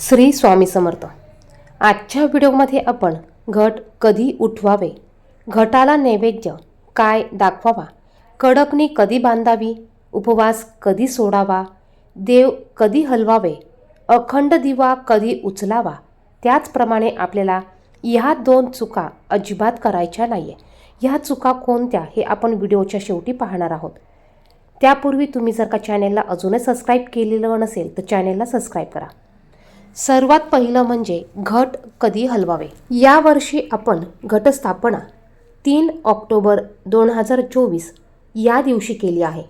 श्री स्वामी समर्थ. आजच्या व्हिडिओमध्ये आपण घट कधी उठवावे? घटाला नैवेद्य काय दाखवावा? कडकणी कधी बांधावी? उपवास कधी सोडावा? देव कधी हलवावे? अखंड दिवा कधी उचलावा? त्याचप्रमाणे आपल्याला ह्या दोन चुका अजिबात करायच्या नाही आहे ह्या चुका कोणत्या हे आपण व्हिडिओच्या शेवटी पाहणार आहोत. त्यापूर्वी तुम्ही जर का चॅनेलला अजूनही सबस्क्राईब केलेलं नसेल तर चॅनेलला सबस्क्राईब करा. सर्वात पहिलं म्हणजे घट कधी हलवावे? यावर्षी आपण घटस्थापना तीन ऑक्टोबर दोन हजार चोवीस या दिवशी केली आहे.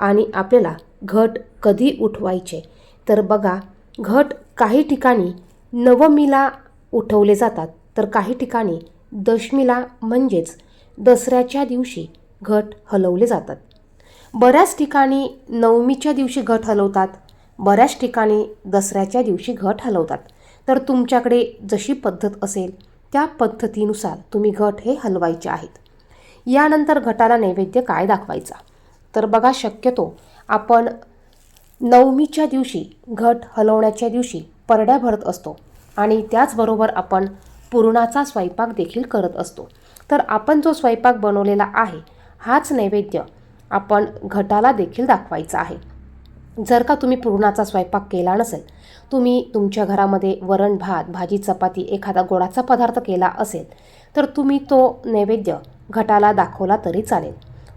आणि आपल्याला घट कधी उठवायचे? तर बघा घट काही ठिकाणी नवमीला उठवले जातात तर काही ठिकाणी दशमीला म्हणजेच दसऱ्याच्या दिवशी घट हलवले जातात. बऱ्याच ठिकाणी नवमीच्या दिवशी घट हलवतात बऱ्याच ठिकाणी दसऱ्याच्या दिवशी घट हलवतात. तर तुमच्याकडे जशी पद्धत असेल त्या पद्धतीनुसार तुम्ही घट हे हलवायचे आहेत. यानंतर घटाला नैवेद्य काय दाखवायचा? तर बघा शक्यतो आपण नवमीच्या दिवशी घट हलवण्याच्या दिवशी परड्या भरत असतो आणि त्याचबरोबर आपण पुरणाचा स्वयंपाक देखील करत असतो. तर आपण जो स्वयंपाक बनवलेला आहे हाच नैवेद्य आपण घटाला देखील दाखवायचा आहे. जर का तुम्ही पुरणाचा स्वयंपाक केला नसेल तुम्ही तुमच्या घरामध्ये वरण भात भाजी चपाती एखादा गोडाचा पदार्थ केला असेल तर तुम्ही तो नैवेद्य घटाला दाखवला तरी चालेल.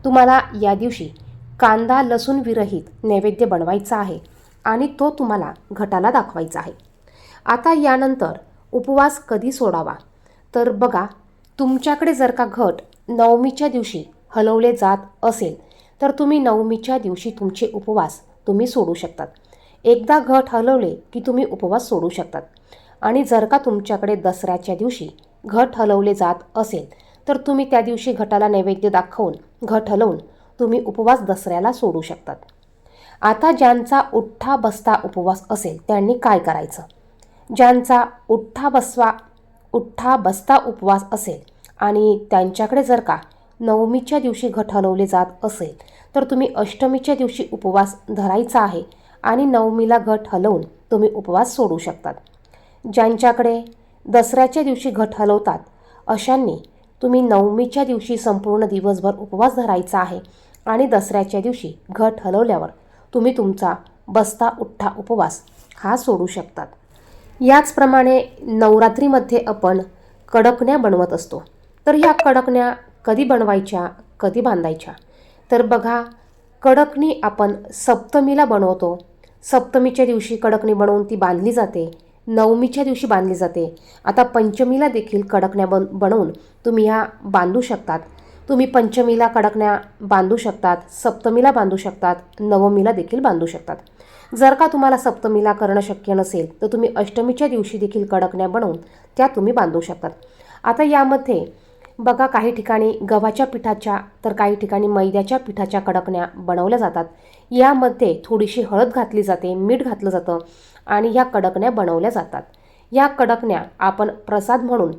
तुम्हाला या दिवशी कांदा लसूण विरहित नैवेद्य बनवायचा आहे आणि तो तुम्हाला घटाला दाखवायचा आहे. आता यानंतर उपवास कधी सोडावा? तर बघा तुमच्याकडे जर का घट नवमीच्या दिवशी हलवले जात असेल तर तुम्ही नवमीच्या दिवशी तुमचे उपवास तुम्ही सोडू शकतात. एकदा घट हलवले की तुम्ही उपवास सोडू शकतात. आणि जर का तुमच्याकडे दसऱ्याच्या दिवशी घट हलवले जात असेल तर तुम्ही त्या दिवशी घटाला नैवेद्य दाखवून घट हलवून तुम्ही उपवास दसऱ्याला सोडू शकतात. आता ज्यांचा उठ्ठा बसता उपवास असेल त्यांनी काय करायचं? ज्यांचा उठ्ठा बसवा उठ्ठा बसता उपवास असेल आणि त्यांच्याकडे जर का नवमीच्या दिवशी घट हलवले जात असेल तर तुम्ही अष्टमीच्या दिवशी उपवास धरायचा आहे आणि नवमीला घट हलवून तुम्ही उपवास सोडू शकतात. ज्यांच्याकडे दसऱ्याच्या दिवशी घट हलवतात अशांनी तुम्ही नवमीच्या दिवशी संपूर्ण दिवसभर उपवास धरायचा आहे आणि दसऱ्याच्या दिवशी घट हलवल्यावर तुम्ही तुमचा बसता उठ्ठा उपवास हा सोडू शकतात. याचप्रमाणे नवरात्रीमध्ये आपण कडकण्या बनवत असतो. तर ह्या कडकण्या कधी बनवायच्या कधी बांधायच्या? तर बघा कडकणी आपण सप्तमीला बनवतो. सप्तमीच्या दिवशी कडकणी बनवून ती बांधली जाते. नवमीच्या दिवशी बांधली जाते. आता पंचमीला देखील कडकण्या बन बनवून तुम्ही ह्या बांधू शकतात. तुम्ही पंचमीला कडकण्या बांधू शकतात सप्तमीला बांधू शकतात नवमीला देखील बांधू शकतात. जर का तुम्हाला सप्तमीला करणं शक्य नसेल तर तुम्ही अष्टमीच्या दिवशी देखील कडकण्या बनवून त्या तुम्ही बांधू शकतात. आता यामध्ये बघा काही ठिकाणी गव्हाच्या पिठाच्या तर काही ठिकाणी मैद्याच्या पिठाच्या कडकण्या बनवल्या जातात. यामध्ये थोडीशी हळद घातली जाते मीठ घातलं जातं आणि ह्या कडकण्या बनवल्या जातात. या कडकण्या आपण प्रसाद म्हणून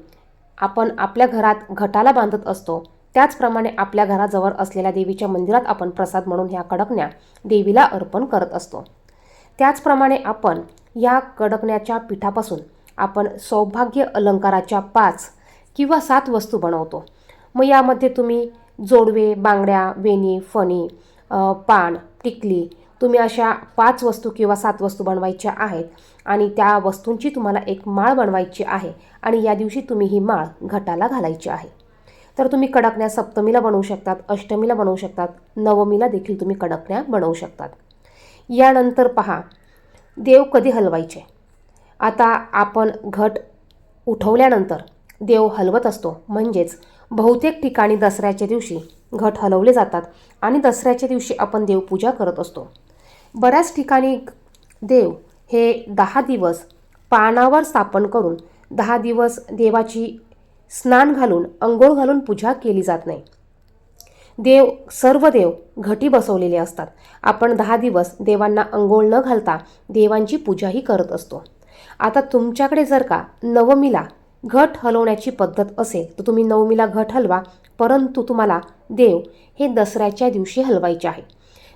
आपण आपल्या घरात घटाला बांधत असतो. त्याचप्रमाणे आपल्या घराजवळ असलेल्या देवीच्या मंदिरात आपण प्रसाद म्हणून ह्या कडकण्या देवीला अर्पण करत असतो. त्याचप्रमाणे आपण या कडकण्याच्या पिठापासून आपण सौभाग्य अलंकाराच्या पाच किंवा सात वस्तू बनवतो. मग यामध्ये तुम्ही जोडवे बांगड्या वेणी फणी पान टिकली तुम्ही अशा पाच वस्तू किंवा सात वस्तू बनवायच्या आहेत आणि त्या वस्तूंची तुम्हाला एक माळ बनवायची आहे आणि या दिवशी तुम्ही ही माळ घटाला घालायची आहे. तर तुम्ही कडकण्या सप्तमीला बनवू शकतात अष्टमीला बनवू शकतात नवमीला देखील तुम्ही कडकण्या बनवू शकतात. यानंतर पहा देव कधी हलवायचे? आता आपण घट उठवल्यानंतर देव हलवत असतो. म्हणजेच बहुतेक ठिकाणी दसऱ्याच्या दिवशी घट हलवले जातात आणि दसऱ्याच्या दिवशी आपण देवपूजा करत असतो. बऱ्याच ठिकाणी देव हे दहा दिवस पानावर स्थापन करून दहा दिवस देवाची स्नान घालून अंघोळ घालून पूजा केली जात नाही. देव सर्व देव घटी बसवलेले असतात. आपण दहा दिवस देवांना अंघोळ न घालता देवांची पूजाही करत असतो. आता तुमच्याकडे जर का नवमीला घट हलवण्याची पद्धत असेल तर तुम्ही नवमीला घट हलवा परंतु तुम्हाला देव हे दसऱ्याच्या दिवशी हलवायचे आहे.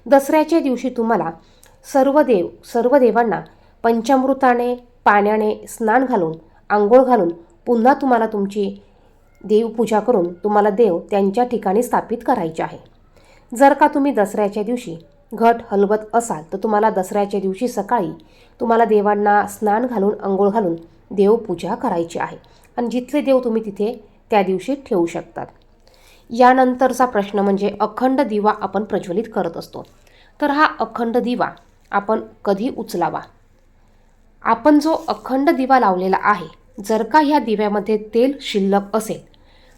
दसऱ्याच्या दिवशी तुम्हाला सर्व देव सर्व देवांना पंचामृताने पाण्याने स्नान घालून आंघोळ घालून पुन्हा तुम्हाला तुमची देवपूजा करून तुम्हाला देव त्यांच्या ठिकाणी स्थापित करायचे आहे. जर का तुम्ही दसऱ्याच्या दिवशी घट हलवत असाल तर तुम्हाला दसऱ्याच्या दिवशी सकाळी तुम्हाला देवांना स्नान घालून अंघोळ घालून देवपूजा करायची आहे. आणि जिथले देव तुम्ही तिथे त्या दिवशी ठेवू शकतात. यानंतरचा प्रश्न म्हणजे अखंड दिवा आपण प्रज्वलित करत असतो. तर हा अखंड दिवा आपण कधी उचलावा? आपण जो अखंड दिवा लावलेला आहे जर का ह्या दिव्यामध्ये तेल शिल्लक असेल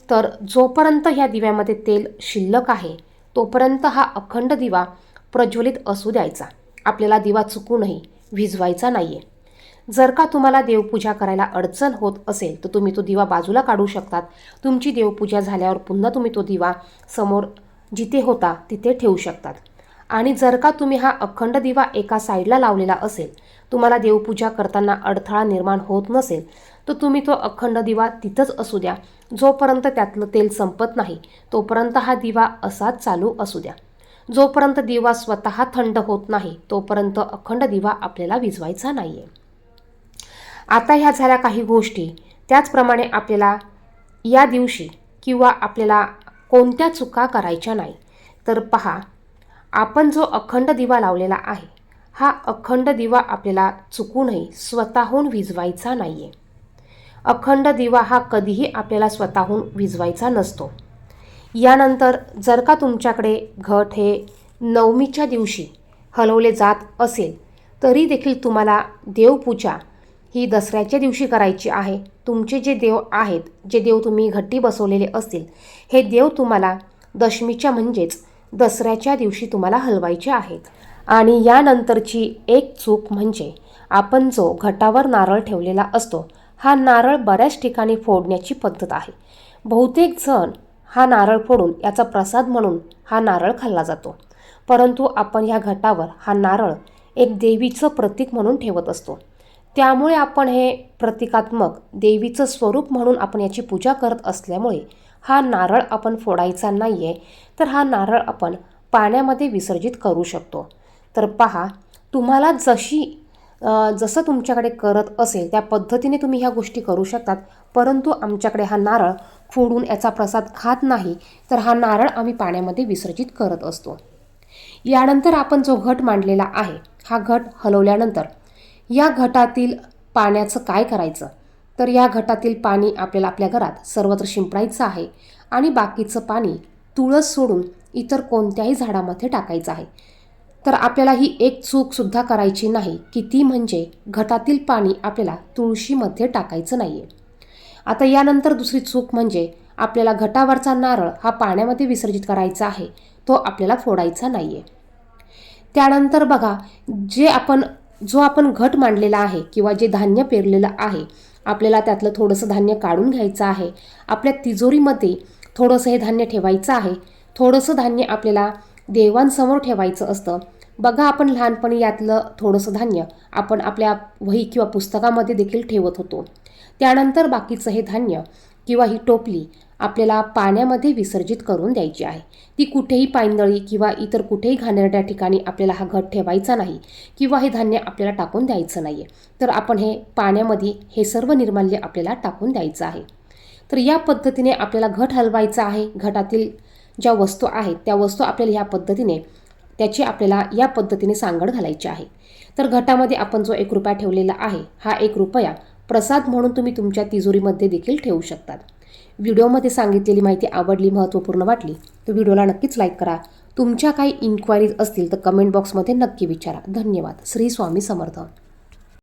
तर जोपर्यंत ह्या दिव्यामध्ये तेल शिल्लक आहे तोपर्यंत हा अखंड दिवा प्रज्वलित असू द्यायचा. आपल्याला दिवा चुकूनही विझवायचा नाही आहे जर का तुम्हाला देवपूजा करायला अडचण होत असेल तर तुम्ही तो दिवा बाजूला काढू शकतात. तुमची देवपूजा झाल्यावर पुन्हा तुम्ही तो दिवा समोर जिथे होता तिथे ठेवू शकतात. आणि जर का तुम्ही हा अखंड दिवा एका साईडला लावलेला असेल तुम्हाला देवपूजा करताना अडथळा निर्माण होत नसेल तर तुम्ही तो अखंड दिवा तिथंच असू द्या. जोपर्यंत त्यातलं तेल संपत नाही तोपर्यंत हा दिवा असाच चालू असू द्या. जोपर्यंत दिवा स्वतः थंड होत नाही तोपर्यंत अखंड दिवा आपल्याला विजवायचा नाही आहे आता ह्या झाल्या काही गोष्टी. त्याचप्रमाणे आपल्याला या दिवशी किंवा आपल्याला कोणत्या चुका करायच्या नाही. तर पहा आपण जो अखंड दिवा लावलेला आहे हा अखंड दिवा आपल्याला चुकूनही स्वतःहून विजवायचा नाही आहे अखंड दिवा हा कधीही आपल्याला स्वतःहून विजवायचा नसतो. यानंतर जर का तुमच्याकडे घट हे नवमीच्या दिवशी हलवले जात असेल तरी देखील तुम्हाला देवपूजा ही दसऱ्याच्या दिवशी करायची आहे. तुमचे जे देव आहेत जे देव तुम्ही घट्टी बसवलेले असतील हे देव तुम्हाला दशमीच्या म्हणजेच दसऱ्याच्या दिवशी तुम्हाला हलवायचे आहेत. आणि यानंतरची एक चूक म्हणजे आपण जो घटावर नारळ ठेवलेला असतो हा नारळ बऱ्याच ठिकाणी फोडण्याची पद्धत आहे. बहुतेक जण हा नारळ फोडून याचा प्रसाद म्हणून हा नारळ खाल्ला जातो. परंतु आपण ह्या घटावर हा नारळ एक देवीचं प्रतीक म्हणून ठेवत असतो. त्यामुळे आपण हे प्रतिकात्मक देवीचं स्वरूप म्हणून आपण याची पूजा करत असल्यामुळे हा नारळ आपण फोडायचा नाही आहे तर हा नारळ आपण पाण्यामध्ये विसर्जित करू शकतो. तर पहा तुम्हाला जशी जसं तुमच्याकडे करत असेल त्या पद्धतीने तुम्ही ह्या गोष्टी करू शकतात. परंतु आमच्याकडे हा नारळ फोडून याचा प्रसाद खात नाही तर हा नारळ आम्ही पाण्यामध्ये विसर्जित करत असतो. यानंतर आपण जो घट मांडलेला आहे हा घट हलवल्यानंतर या घटातील पाण्याचं काय करायचं? तर या घटातील पाणी आपल्याला आपल्या घरात सर्वत्र शिंपडायचं आहे आणि बाकीचं पाणी तुळस सोडून इतर कोणत्याही झाडामध्ये टाकायचं आहे. तर आपल्याला ही एक चूकसुद्धा करायची नाही की ती म्हणजे घटातील पाणी आपल्याला तुळशीमध्ये टाकायचं नाही आहे आता यानंतर दुसरी चूक म्हणजे आपल्याला घटावरचा नारळ हा पाण्यामध्ये विसर्जित करायचा आहे तो आपल्याला फोडायचा नाही आहे त्यानंतर बघा जे आपण जो आपण घट मांडलेला आहे किंवा जे धान्य पेरलेलं आहे आपल्याला त्यातलं थोडंसं धान्य काढून घ्यायचं आहे. आपल्या तिजोरीमध्ये थोडंसं हे धान्य ठेवायचं आहे. थोडंसं धान्य आपल्याला देवांसमोर ठेवायचं असतं. बघा आपण लहानपणी यातलं थोडंसं धान्य आपण आपल्या वही किंवा पुस्तकामध्ये देखील ठेवत होतो. त्यानंतर बाकीचं हे धान्य किंवा ही टोपली आपल्याला पाण्यामध्ये विसर्जित करून द्यायची आहे. ती कुठेही पायंदळी किंवा इतर कुठेही घाणेरड्या ठिकाणी आपल्याला हा घट ठेवायचा नाही किंवा हे धान्य आपल्याला टाकून द्यायचं नाही आहे तर आपण हे पाण्यामध्ये हे सर्व निर्माल्य आपल्याला टाकून द्यायचं आहे. तर या पद्धतीने आपल्याला घट हलवायचा आहे. घटातील ज्या वस्तू आहेत त्या वस्तू आपल्याला ह्या पद्धतीने त्याची आपल्याला या पद्धतीने सांगड घालायची आहे. तर घटामध्ये आपण जो एक रुपया ठेवलेला आहे हा एक रुपया प्रसाद म्हणून तुम्ही तुमच्या तिजोरीमध्ये देखील ठेवू शकतात. व्हिडिओमध्ये सांगितलेली माहिती आवडली महत्त्वपूर्ण वाटली तर व्हिडिओला नक्कीच लाईक करा. तुमच्या काही इन्क्वायरीज असतील तर कमेंट बॉक्समध्ये नक्की विचारा. धन्यवाद. श्री स्वामी समर्थ.